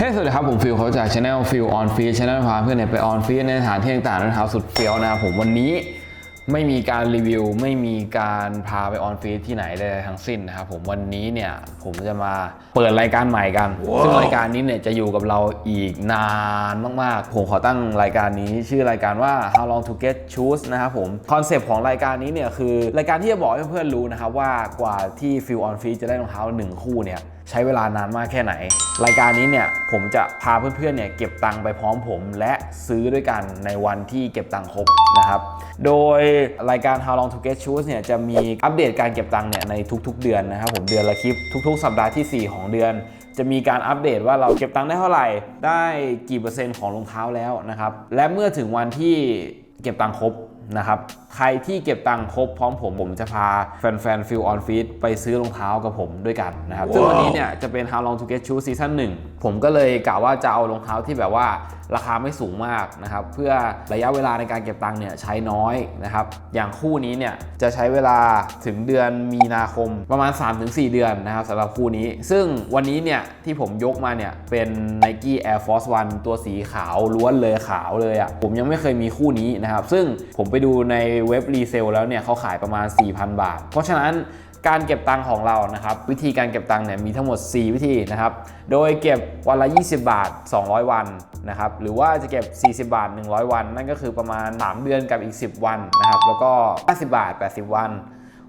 เฮ้ยสวัสดีครับ ผมฟิลเขาจากช anel ฟิลออนฟีช anel พาเพื่อนเนี่ยไปออนฟีในสถานที่ต่างๆรองเท้าสุดเฟี้ยวนะครับผมวันนี้ไม่มีการรีวิว ไม่มีการพาไปออนฟีที่ไหนเลยทั้งสิ้นนะครับผมวันนี้เนี่ยผมจะมาเปิดรายการใหม่กันซึ่งรายการนี้เนี่ยจะอยู่กับเราอีกนานมากๆ ผมขอตั้งรายการนี้ชื่อรายการว่า How Long to Get Shoes นะครับผมคอนเซปต์ของรายการนี้เนี่ยคือรายการที่จะบอกให้เพื่อนๆรู้นะครับว่ากว่าที่ฟิลออนฟีจะได้รองเท้าหนึ่งคู่เนี่ย ใช้เวลานานมากแค่ไหน รายการนี้เนี่ยผมจะพาเพื่อนๆเนี่ยเก็บตังค์ไปพร้อมผม และซื้อด้วยกันในวันที่เก็บตังค์ครบนะครับ โดยรายการ How Long to Get Shoes เนี่ยจะมีอัปเดตการเก็บตังค์เนี่ยในทุกๆ เดือนนะครับผมเดือนละคลิปทุก ๆ สัปดาห์ทีสี่4 ของเดือน จะมีการอัปเดตว่าเราเก็บตังค์ได้เท่าไหร่ ได้กี่เปอร์เซ็นต์ของรองเท้าแล้วนะครับและเมื่อถึงวันที่เก็บตังค์ครบ นะครับ ใครที่เก็บตังค์ครบพร้อมผม ผมจะพาแฟนๆฟิลออนฟีดไปซื้อรองเท้ากับผมด้วยกันนะครับ ซึ่งวันนี้เนี่ยจะเป็น How Long to Get Shoes ซีซั่น1ผมก็เลยกะว่าจะเอารองเท้าที่แบบว่าราคาไม่สูงมากนะครับ เพื่อระยะเวลาในการเก็บตังค์เนี่ยใช้น้อยนะครับ อย่างคู่นี้เนี่ยจะใช้เวลาถึงเดือนมีนาคมประมาณ 3-4 เดือนนะครับสำหรับคู่นี้ ซึ่งวันนี้เนี่ยที่ผมยกมาเนี่ยเป็น Nike Air Force One ตัวสีขาวล้วนเลยขาวเลยอะ่ะผมยังไม่เคยมีคู่นี้นะครับ ซึ่งผมไปดูในเว็บรีเซลแล้วเนี่ยเขาขายประมาณ 4,000 บาท เพราะฉะนั้นการเก็บตังค์ของเรานะครับ วิธีการเก็บตังค์เนี่ยมีทั้งหมด 4 วิธีนะครับ โดยเก็บวันละ 20 บาท 200 วันนะครับหรือว่าจะเก็บ 40 บาท 100 วัน นั่นก็คือประมาณ 3 เดือนกับอีก 10 วันนะครับแล้วก็ 50 บาท 80 วัน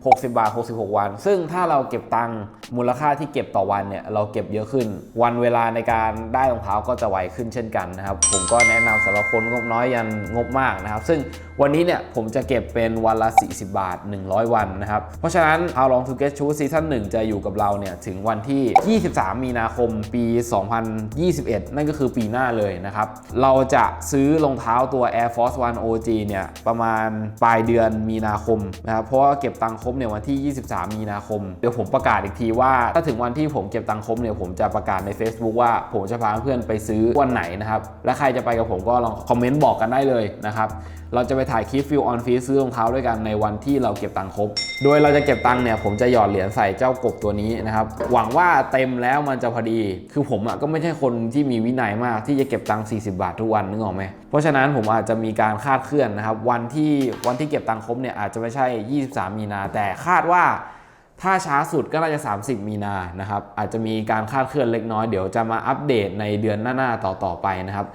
60 บาท 66 วัน ซึ่งถ้าเราเก็บตังค์มูลค่าที่เก็บต่อวันเนี่ยเราเก็บเยอะขึ้น วันเวลาในการได้รองเท้าก็จะไวขึ้นเช่นกันนะครับ ผมก็แนะนำสำหรับคนงบน้อยยันงบมากนะครับ ซึ่งวันนี้เนี่ยผมจะเก็บเป็นวันละ 40 บาท 100 วันนะครับ เพราะฉะนั้น How Long to Get Shoes ซีซั่น1จะอยู่กับเราเนี่ยถึงวันที่ 23 มีนาคมปี 2021 นั่นก็คือปีหน้าเลยนะครับ เราจะซื้อรองเท้าตัว Air Force One OG เนี่ยประมาณปลายเดือนมีนาคมนะครับเพราะว่าเก็บตังค์ครบเนี่ยวันที่ 23 มีนาคม เดี๋ยวผมประกาศอีกทีว่า ถ้าถึงวันที่ผมเก็บตังค์ครบเนี่ยผมจะประกาศใน Facebook ว่าผมจะพาเพื่อนไปซื้อวันไหนนะครับและใครจะไปกับผมก็ลองคอมเมนต์บอกกันได้เลยนะครับเราจะไปถ่ายคลิปฟิลออนฟีซื้อรองเท้าด้วยกันในวันที่เราเก็บตังค์ครบ โดยเราจะเก็บตังค์เนี่ยผมจะหยอดเหรียญใส่เจ้ากบตัวนี้นะครับ หวังว่าเต็มแล้วมันจะพอดี คือผมอะก็ไม่ใช่คนที่มีวินัยมากที่จะเก็บตังค์40 บาททุกวันนึกออกไหม เพราะฉะนั้นผมอาจจะมีการคาดเคลื่อนนะครับ วันที่วันที่เก็บตังค์ครบเนี่ยอาจจะไม่ใช่ 23 มีนาแต่แต่คาดว่าถ้าช้าสุดก็น่าจะ 30 มีนานะครับ อาจจะมีการคาดเคลื่อนเล็กน้อย เดี๋ยวจะมาอัปเดตในเดือนหน้าๆต่อๆไปนะครับ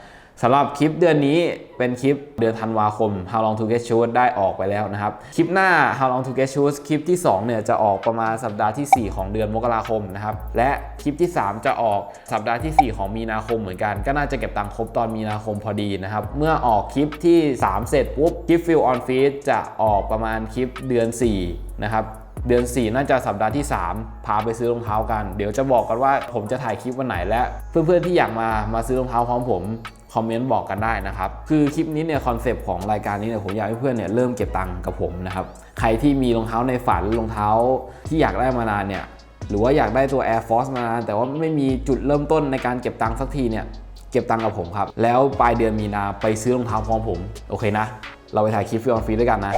สำหรับคลิปเดือนนี้เป็นคลิปเดือนธันวาคม How Long to Get Shoes ได้ออกไปแล้วนะครับ คลิปหน้า How Long to Get Shoes คลิปที่ 2 เนี่ยจะออกประมาณสัปดาห์ที่ 4 ของเดือนมกราคมนะครับ และคลิปที่ 3 จะออกสัปดาห์ที่ 4 ของมีนาคมเหมือนกัน ก็น่าจะเก็บตังค์ครบตอนมีนาคมพอดีนะครับ เมื่อออกคลิปที่ 3 เสร็จปุ๊บคลิป Feel on Feed จะออกประมาณคลิปเดือน 4 นะครับเดือน 4 น่าจะสัปดาห์ที่ 3 พาไปซื้อรองเท้ากัน เดี๋ยวจะบอกกันว่าผมจะถ่ายคลิปวันไหนและ เพื่อนๆที่อยากมามาซื้อรองเท้าพร้อมผมคอมเมนต์บอกกันได้นะครับ คือคลิปนี้เนี่ยคอนเซปต์ของรายการนี้เนี่ยผมอยากให้เพื่อนเนี่ยเริ่มเก็บตังค์กับผมนะครับ ใครที่มีรองเท้าในฝันรองเท้าที่อยากได้มานานเนี่ยหรือว่าอยากได้ตัว Air Force มานานแต่ว่าไม่มีจุดเริ่มต้นในการเก็บตังค์สักทีเนี่ยเก็บตังค์กับผมครับ แล้วปลายเดือนมีนาไปซื้อรองเท้าพร้อมผมโอเคนะ เราไปถ่ายคลิปฟิลออนฟีด้วยกันนะ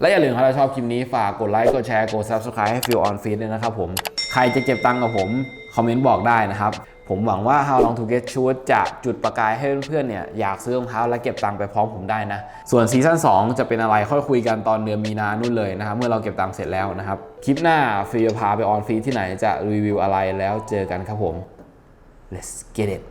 และอย่าลืมถ้าเราชอบคลิปนี้ฝากกดไลค์กดแชร์กด subscribe ให้ฟิลออนฟีด้วยนะครับผม ใครจะเก็บตังค์กับผมคอมเมนต์บอกได้นะครับ ผมหวังว่า How Long to Get Shoes จะจุดประกายให้เพื่อนๆเนี่ยอยากซื้อรองเท้าและเก็บตังค์ไปพร้อมผมได้นะ ส่วนซีซั่น2 จะเป็นอะไรค่อยคุยกันตอนเดือนมีนานู่นเลยนะครับ เมื่อเราเก็บตังค์เสร็จแล้วนะครับ คลิปหน้าฟิลจะพาไปออนฟีที่ไหนจะรีวิวอะไรแล้วเจอกันครับผม let's get it